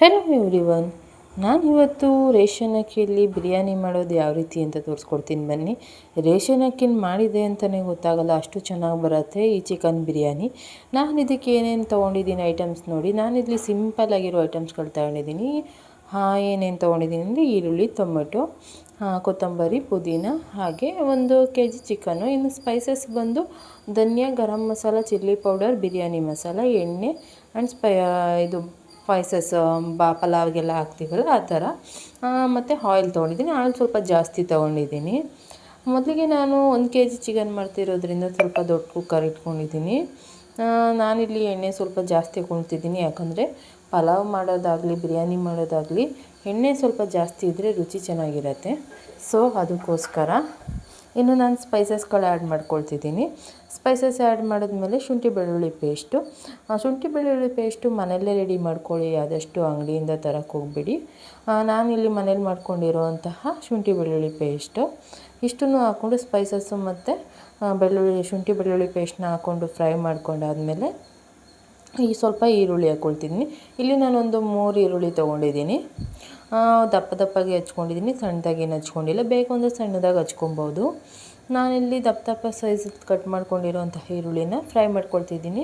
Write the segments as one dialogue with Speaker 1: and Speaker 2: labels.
Speaker 1: Hello every one ನಾನು ಇವತ್ತು ration ಅಕ್ಕಿಯಲ್ಲಿ ಬಿರಿಯಾನಿ ಮಾಡೋದು ಯಾವ ರೀತಿ ಅಂತ ತೋರಿಸ್ಕೊಡ್ತೀನಿ ಬನ್ನಿ. ರೇಷನ್ ಅಕ್ಕಿನ ಮಾಡಿದೆ ಅಂತಲೇ ಗೊತ್ತಾಗಲ್ಲ ಅಷ್ಟು ಚೆನ್ನಾಗಿ ಬರುತ್ತೆ ಈ ಚಿಕನ್ ಬಿರಿಯಾನಿ. ನಾನು ಇದಕ್ಕೆ ಏನೇನು ತೊಗೊಂಡಿದ್ದೀನಿ ಐಟಮ್ಸ್ ನೋಡಿ. ನಾನು ಇಲ್ಲಿ ಸಿಂಪಲ್ ಆಗಿರೋ ಐಟಮ್ಸ್ಗಳು ತಗೊಂಡಿದ್ದೀನಿ. ಹಾಂ, ಏನೇನು ತೊಗೊಂಡಿದ್ದೀನಿ ಅಂದರೆ ಈರುಳ್ಳಿ, ಟೊಮೆಟೊ ಕೊತ್ತಂಬರಿ, ಪುದೀನ ಹಾಗೆ ಒಂದು ಕೆ ಜಿ ಚಿಕನು ಇನ್ನು ಸ್ಪೈಸಸ್ ಬಂದು ಧನಿಯಾ, ಗರಂ ಮಸಾಲ ಚಿಲ್ಲಿ ಪೌಡರ್ ಬಿರಿಯಾನಿ ಮಸಾಲ, ಎಣ್ಣೆ ಆ್ಯಂಡ್ ಸ್ಪೈ ಇದು ಸ್ಪೈಸಸ್ ಬಾ, ಪಲಾವ್ಗೆಲ್ಲ ಹಾಕ್ತೀವಲ್ಲ ಆ ಥರ. ಮತ್ತು ಆಯಿಲ್ ತೊಗೊಂಡಿದ್ದೀನಿ. ಆಯಿಲ್ ಸ್ವಲ್ಪ ಜಾಸ್ತಿ ತೊಗೊಂಡಿದ್ದೀನಿ. ಮೊದಲಿಗೆ ನಾನು ಒಂದು ಕೆ ಜಿ ಚಿಕನ್ ಮಾಡ್ತಿರೋದ್ರಿಂದ ಸ್ವಲ್ಪ ದೊಡ್ಡ ಕುಕ್ಕರ್ ಇಟ್ಕೊಂಡಿದ್ದೀನಿ. ನಾನಿಲ್ಲಿ ಎಣ್ಣೆ ಸ್ವಲ್ಪ ಜಾಸ್ತಿ ಕೊಳ್ತಿದ್ದೀನಿ ಯಾಕಂದರೆ ಪಲಾವ್ ಮಾಡೋದಾಗಲಿ, ಬಿರಿಯಾನಿ ಮಾಡೋದಾಗಲಿ ಎಣ್ಣೆ ಸ್ವಲ್ಪ ಜಾಸ್ತಿ ಇದ್ದರೆ ರುಚಿ ಚೆನ್ನಾಗಿರುತ್ತೆ. ಸೊ ಅದಕ್ಕೋಸ್ಕರ ಇನ್ನು ನಾನು ಸ್ಪೈಸಸ್ಗಳು ಆ್ಯಡ್ ಮಾಡ್ಕೊಳ್ತಿದ್ದೀನಿ. ಸ್ಪೈಸಸ್ ಆ್ಯಡ್ ಮಾಡಿದ್ಮೇಲೆ ಶುಂಠಿ ಬೆಳ್ಳುಳ್ಳಿ ಪೇಸ್ಟು ಶುಂಠಿ ಬೆಳ್ಳುಳ್ಳಿ ಪೇಸ್ಟು ಮನೆಯಲ್ಲೇ ರೆಡಿ ಮಾಡ್ಕೊಳ್ಳಿ, ಆದಷ್ಟು ಅಂಗಡಿಯಿಂದ ತರಕ್ಕೆ ಹೋಗ್ಬಿಡಿ. ಇಲ್ಲಿ ಮನೇಲಿ ಮಾಡ್ಕೊಂಡಿರೋವಂತಹ ಶುಂಠಿ ಬೆಳ್ಳುಳ್ಳಿ ಪೇಸ್ಟು ಇಷ್ಟನ್ನು ಹಾಕ್ಕೊಂಡು ಸ್ಪೈಸಸ್ಸು ಮತ್ತು ಬೆಳ್ಳುಳ್ಳಿ, ಶುಂಠಿ ಬೆಳ್ಳುಳ್ಳಿ ಪೇಸ್ಟ್ನ ಹಾಕ್ಕೊಂಡು ಫ್ರೈ ಮಾಡ್ಕೊಂಡಾದಮೇಲೆ ಈ ಸ್ವಲ್ಪ ಈರುಳ್ಳಿ ಹಾಕ್ಕೊಳ್ತಿದ್ದೀನಿ. ಇಲ್ಲಿ ನಾನೊಂದು ಮೂರು ಈರುಳ್ಳಿ ತೊಗೊಂಡಿದ್ದೀನಿ. ದಪ್ಪ ದಪ್ಪಗೆ ಹಚ್ಕೊಂಡಿದ್ದೀನಿ. ಸಣ್ಣದಾಗೇನು ಹಚ್ಕೊಂಡಿಲ್ಲ. ಬೇಕು ಅಂದರೆ ಸಣ್ಣದಾಗಿ ಹಚ್ಕೊಬೋದು. ನಾನಿಲ್ಲಿ ದಪ್ಪ ದಪ್ಪ ಸೈಜ್ ಕಟ್ ಮಾಡ್ಕೊಂಡಿರೋಂತಹ ಈರುಳ್ಳಿನ ಫ್ರೈ ಮಾಡ್ಕೊಳ್ತಿದ್ದೀನಿ.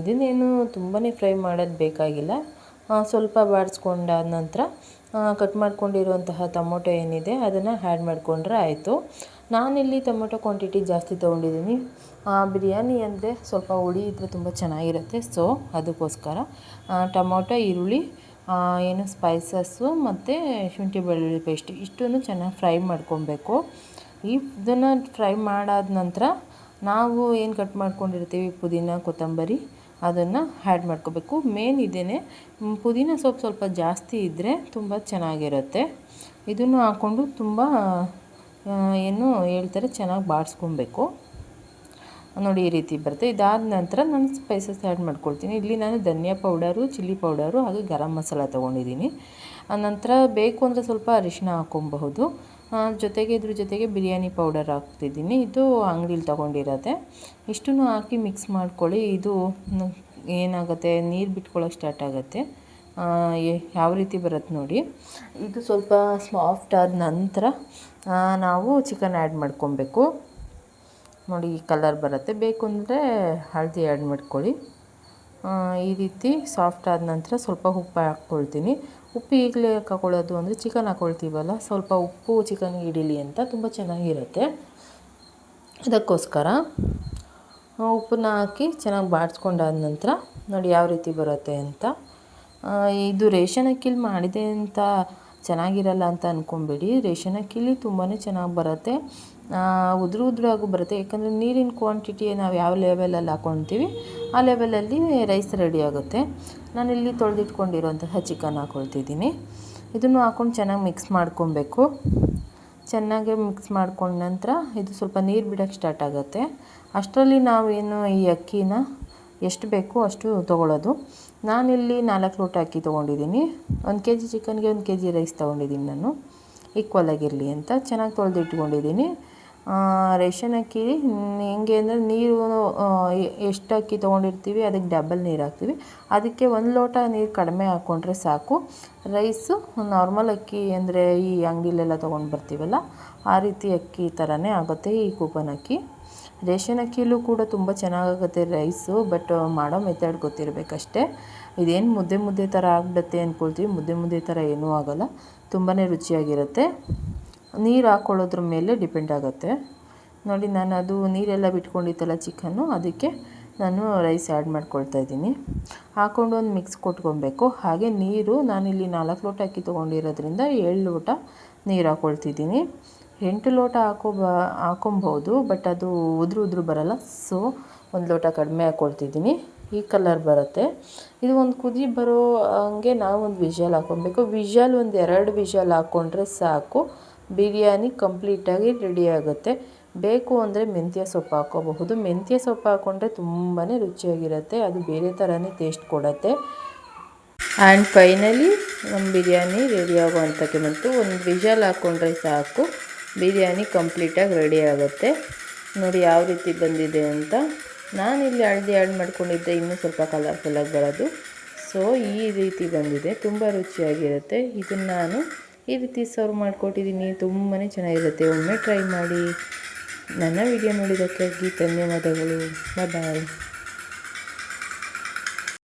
Speaker 1: ಇದನ್ನೇನು ತುಂಬಾ ಫ್ರೈ ಮಾಡೋದು ಬೇಕಾಗಿಲ್ಲ. ಸ್ವಲ್ಪ ಬಾಡಿಸ್ಕೊಂಡಾದ ನಂತರ ಕಟ್ ಮಾಡ್ಕೊಂಡಿರುವಂತಹ ಟೊಮೊಟೊ ಏನಿದೆ ಅದನ್ನು ಆ್ಯಡ್ ಮಾಡಿಕೊಂಡ್ರೆ ಆಯಿತು. ನಾನಿಲ್ಲಿ ಟೊಮೊಟೊ ಕ್ವಾಂಟಿಟಿ ಜಾಸ್ತಿ ತೊಗೊಂಡಿದ್ದೀನಿ. ಬಿರಿಯಾನಿ ಅಂದರೆ ಸ್ವಲ್ಪ ಹುಳಿ ಇದ್ದರೆ ತುಂಬ ಚೆನ್ನಾಗಿರುತ್ತೆ. ಸೊ ಅದಕ್ಕೋಸ್ಕರ ಟೊಮೊಟೊ, ಈರುಳ್ಳಿ ಏನು ಸ್ಪೈಸಸ್ಸು ಮತ್ತು ಶುಂಠಿ ಬೆಳ್ಳುಳ್ಳಿ ಪೇಸ್ಟ್ ಇಷ್ಟನ್ನು ಚೆನ್ನಾಗಿ ಫ್ರೈ ಮಾಡ್ಕೊಬೇಕು. ಇದನ್ನು ಫ್ರೈ ಮಾಡಾದ ನಂತರ ನಾವು ಏನು ಕಟ್ ಮಾಡ್ಕೊಂಡಿರ್ತೀವಿ? ಪುದೀನ, ಕೊತ್ತಂಬರಿ ಅದನ್ನು ಆ್ಯಡ್ ಮಾಡ್ಕೋಬೇಕು. ಮೇನ್ ಇದೇ ಪುದೀನ ಸೊಪ್ಪು ಸ್ವಲ್ಪ ಜಾಸ್ತಿ ಇದ್ದರೆ ತುಂಬ ಚೆನ್ನಾಗಿರುತ್ತೆ. ಇದನ್ನು ಹಾಕ್ಕೊಂಡು ತುಂಬ ಏನು ಹೇಳ್ತಾರೆ? ಚೆನ್ನಾಗಿ ಬಾಡಿಸ್ಕೊಬೇಕು ನೋಡಿ ಈ ರೀತಿ ಬರುತ್ತೆ. ಇದಾದ ನಂತರ ನಾನು ಸ್ಪೈಸಸ್ ಆ್ಯಡ್ ಮಾಡ್ಕೊಳ್ತೀನಿ. ಇಲ್ಲಿ ನಾನು ಧನಿಯಾ ಪೌಡರು ಚಿಲ್ಲಿ ಪೌಡರು ಹಾಗೂ ಗರಂ ಮಸಾಲ ತೊಗೊಂಡಿದ್ದೀನಿ. ನಂತರ ಬೇಕು ಅಂದರೆ ಸ್ವಲ್ಪ ಅರಿಶಿನ ಹಾಕ್ಕೊಬಹುದು. ಜೊತೆಗೆ ಇದ್ರ ಜೊತೆಗೆ ಬಿರಿಯಾನಿ ಪೌಡರ್ ಹಾಕ್ತಿದ್ದೀನಿ. ಇದು ಅಂಗಡಿಲಿ ತೊಗೊಂಡಿರತ್ತೆ. ಇಷ್ಟನ್ನು ಹಾಕಿ ಮಿಕ್ಸ್ ಮಾಡ್ಕೊಳ್ಳಿ. ಇದು ಏನಾಗುತ್ತೆ? ನೀರು ಬಿಟ್ಕೊಳ್ಳೋಕೆ ಸ್ಟಾರ್ಟ್ ಆಗುತ್ತೆ. ಯಾವ ರೀತಿ ಬರುತ್ತೆ ನೋಡಿ. ಇದು ಸ್ವಲ್ಪ ಸಾಫ್ಟ್ ಆದ ನಂತರ ನಾವು ಚಿಕನ್ ಆ್ಯಡ್ ಮಾಡ್ಕೊಬೇಕು. ನೋಡಿ ಈ ಕಲರ್ ಬರುತ್ತೆ. ಬೇಕು ಅಂದರೆ ಹಳದಿ ಆ್ಯಡ್ ಮಾಡ್ಕೊಳ್ಳಿ. ಈ ರೀತಿ ಸಾಫ್ಟ್ ಆದ ನಂತರ ಸ್ವಲ್ಪ ಉಪ್ಪು ಹಾಕ್ಕೊಳ್ತೀನಿ. ಉಪ್ಪು ಈಗಲೇ ಹಾಕೊಳ್ಳೋದು ಅಂದರೆ ಚಿಕನ್ ಹಾಕ್ಕೊಳ್ತೀವಲ್ಲ ಸ್ವಲ್ಪ ಉಪ್ಪು ಚಿಕನ್ಗೆ ಹಿಡೀಲಿ ಅಂತ ತುಂಬ ಚೆನ್ನಾಗಿರುತ್ತೆ. ಅದಕ್ಕೋಸ್ಕರ ಉಪ್ಪನ್ನ ಹಾಕಿ ಚೆನ್ನಾಗಿ ಬಾಡಿಸ್ಕೊಂಡಾದ ನಂತರ ನೋಡಿ ಯಾವ ರೀತಿ ಬರುತ್ತೆ ಅಂತ. ಇದು ರೇಷನ್ ಅಕ್ಕಿಲಿ ಮಾಡಿದೆ ಅಂತ ಚೆನ್ನಾಗಿರಲ್ಲ ಅಂತ ಅಂದ್ಕೊಂಬೇಡಿ ರೇಷನ್ ಅಕ್ಕಿಲಿ ತುಂಬಾ ಚೆನ್ನಾಗಿ ಬರುತ್ತೆ. ಉದುರು ಉದುರಾಗೂ ಬರುತ್ತೆ. ಯಾಕಂದರೆ ನೀರಿನ ಕ್ವಾಂಟಿಟಿ ನಾವು ಯಾವ ಲೆವೆಲಲ್ಲಿ ಹಾಕ್ಕೊಳ್ತೀವಿ ಆ ಲೆವೆಲಲ್ಲಿ ರೈಸ್ ರೆಡಿ ಆಗುತ್ತೆ. ನಾನಿಲ್ಲಿ ತೊಳೆದಿಟ್ಕೊಂಡಿರೋಂತಹ ಚಿಕನ್ ಹಾಕ್ಕೊಳ್ತಿದ್ದೀನಿ ಇದನ್ನು ಹಾಕ್ಕೊಂಡು ಚೆನ್ನಾಗಿ ಮಿಕ್ಸ್ ಮಾಡ್ಕೊಬೇಕು. ಚೆನ್ನಾಗಿ ಮಿಕ್ಸ್ ಮಾಡ್ಕೊಂಡ ನಂತರ ಇದು ಸ್ವಲ್ಪ ನೀರು ಬಿಡೋಕ್ಕೆ ಸ್ಟಾರ್ಟ್ ಆಗುತ್ತೆ. ಅಷ್ಟರಲ್ಲಿ ನಾವೇನು ಈ ಅಕ್ಕಿನ ಎಷ್ಟು ಬೇಕೋ ಅಷ್ಟು ತೊಗೊಳ್ಳೋದು. ನಾನಿಲ್ಲಿ ನಾಲ್ಕು ಲೋಟ ಅಕ್ಕಿ ತೊಗೊಂಡಿದ್ದೀನಿ. ಒಂದು ಕೆ ಜಿ ಚಿಕನ್ಗೆ ಒಂದು ಕೆ ಜಿ ರೈಸ್ ತೊಗೊಂಡಿದ್ದೀನಿ ನಾನು. ಈಕ್ವಲ್ ಆಗಿರಲಿ ಅಂತ. ಚೆನ್ನಾಗಿ ತೊಳೆದು ಇಟ್ಕೊಂಡಿದ್ದೀನಿ. ರೇಷನ್ ಅಕ್ಕಿ, ಹೆಂಗೆ ಅಂದರೆ ನೀರು ಎಷ್ಟು ಅಕ್ಕಿ ತೊಗೊಂಡಿರ್ತೀವಿ, ಅದಕ್ಕೆ ಡಬಲ್ ನೀರು ಹಾಕ್ತೀವಿ. ಅದಕ್ಕೆ ಒಂದು ಲೋಟ ನೀರು ಕಡಿಮೆ ಹಾಕ್ಕೊಂಡ್ರೆ ಸಾಕು. ರೈಸು ನಾರ್ಮಲ್ ಅಕ್ಕಿ ಅಂದರೆ ಈ ಅಂಗಡಿಲೆಲ್ಲ ತೊಗೊಂಡು ಬರ್ತೀವಲ್ಲ, ಆ ರೀತಿ ಅಕ್ಕಿ ಥರನೇ ಆಗುತ್ತೆ ಈ ಕೂಪನ್ ಅಕ್ಕಿ. ರೇಷನ್ ಅಕ್ಕಿಯಲ್ಲೂ ಕೂಡ ತುಂಬ ಚೆನ್ನಾಗಾಗುತ್ತೆ ರೈಸು, ಬಟ್ ಮಾಡೋ ಮೆಥಡ್ ಗೊತ್ತಿರಬೇಕಷ್ಟೇ. ಇದೇನು ಮುದ್ದೆ ಮುದ್ದೆ ಥರ ಆಗ್ಬಿಡುತ್ತೆ ಅಂದ್ಕೊಳ್ತೀವಿ ಮುದ್ದೆ ಮುದ್ದೆ ಥರ ಏನೂ ಆಗೋಲ್ಲ. ತುಂಬಾ ರುಚಿಯಾಗಿರುತ್ತೆ. ನೀರು ಹಾಕ್ಕೊಳ್ಳೋದ್ರ ಮೇಲೆ ಡಿಪೆಂಡ್ ಆಗುತ್ತೆ. ನೋಡಿ, ನಾನು ಅದು ನೀರೆಲ್ಲ ಬಿಟ್ಕೊಂಡಿತ್ತಲ್ಲ ಚಿಕನ್ನು, ಅದಕ್ಕೆ ನಾನು ರೈಸ್ ಆ್ಯಡ್ ಮಾಡ್ಕೊಳ್ತಾ ಇದ್ದೀನಿ. ಹಾಕ್ಕೊಂಡು ಒಂದು ಮಿಕ್ಸ್ ಕೊಟ್ಕೊಬೇಕು. ಹಾಗೆ ನೀರು ನಾನಿಲ್ಲಿ ನಾಲ್ಕು ಲೋಟ ಅಕ್ಕಿ ತೊಗೊಂಡಿರೋದ್ರಿಂದ ಏಳು ಲೋಟ ನೀರು ಹಾಕ್ಕೊಳ್ತಿದ್ದೀನಿ ಎಂಟು ಲೋಟ ಹಾಕೋ ಬ, ಹಾಕೊಬೋದು ಬಟ್ ಅದು ಉದ್ರು ಉದ್ರು ಬರೋಲ್ಲ. ಸೊ ಒಂದು ಲೋಟ ಕಡಿಮೆ ಹಾಕ್ಕೊಳ್ತಿದ್ದೀನಿ ಈ ಕಲರ್ ಬರುತ್ತೆ. ಇದು ಒಂದು ಕುದಿ ಬರೋ ಹಂಗೆ ನಾವು ಒಂದು ವಿಷಲ್ ಹಾಕ್ಕೊಬೇಕು ವಿಷಲ್ ಒಂದು ಎರಡು ವಿಷಲ್ ಹಾಕ್ಕೊಂಡ್ರೆ ಸಾಕು. ಬಿರಿಯಾನಿ ಕಂಪ್ಲೀಟಾಗಿ ರೆಡಿ ಆಗುತ್ತೆ. ಬೇಕು ಅಂದರೆ ಮೆಂತ್ಯ ಸೊಪ್ಪು ಹಾಕೋಬಹುದು. ಮೆಂತ್ಯ ಸೊಪ್ಪು ಹಾಕ್ಕೊಂಡ್ರೆ ತುಂಬಾ ರುಚಿಯಾಗಿರುತ್ತೆ. ಅದು ಬೇರೆ ಥರನೇ ಟೇಸ್ಟ್ ಕೊಡುತ್ತೆ. ಆ್ಯಂಡ್ ಫೈನಲಿ ನಮ್ಮ ಬಿರಿಯಾನಿ ರೆಡಿ ಆಗುವಂಥಕ್ಕೆ ಬಂತು. ಒಂದು ವಿಷಲ್ ಹಾಕ್ಕೊಂಡ್ರೆ ಸಾಕು. ಬಿರಿಯಾನಿ ಕಂಪ್ಲೀಟಾಗಿ ರೆಡಿ ಆಗುತ್ತೆ. ನೋಡಿ ಯಾವ ರೀತಿ ಬಂದಿದೆ ಅಂತ. ನಾನಿಲ್ಲಿ ಹಳದಿ ಆ್ಯಡ್ ಮಾಡ್ಕೊಂಡಿದ್ದೆ, ಇನ್ನೂ ಸ್ವಲ್ಪ ಕಲರ್ಫುಲ್ಲಾಗಿ ಬರೋದು. ಸೊ ಈ ರೀತಿ ಬಂದಿದೆ. ತುಂಬ ರುಚಿಯಾಗಿರುತ್ತೆ. ಇದನ್ನು ನಾನು ಈ ರೀತಿ ಸರ್ವ್ ಮಾಡಿಕೊಟ್ಟಿದ್ದೀನಿ. ತುಂಬಾ ಚೆನ್ನಾಗಿರುತ್ತೆ. ಒಮ್ಮೆ ಟ್ರೈ ಮಾಡಿ. ನನ್ನ ವಿಡಿಯೋ ನೋಡಿದ್ದಕ್ಕಾಗಿ ಧನ್ಯವಾದಗಳು. ಬಾಯ್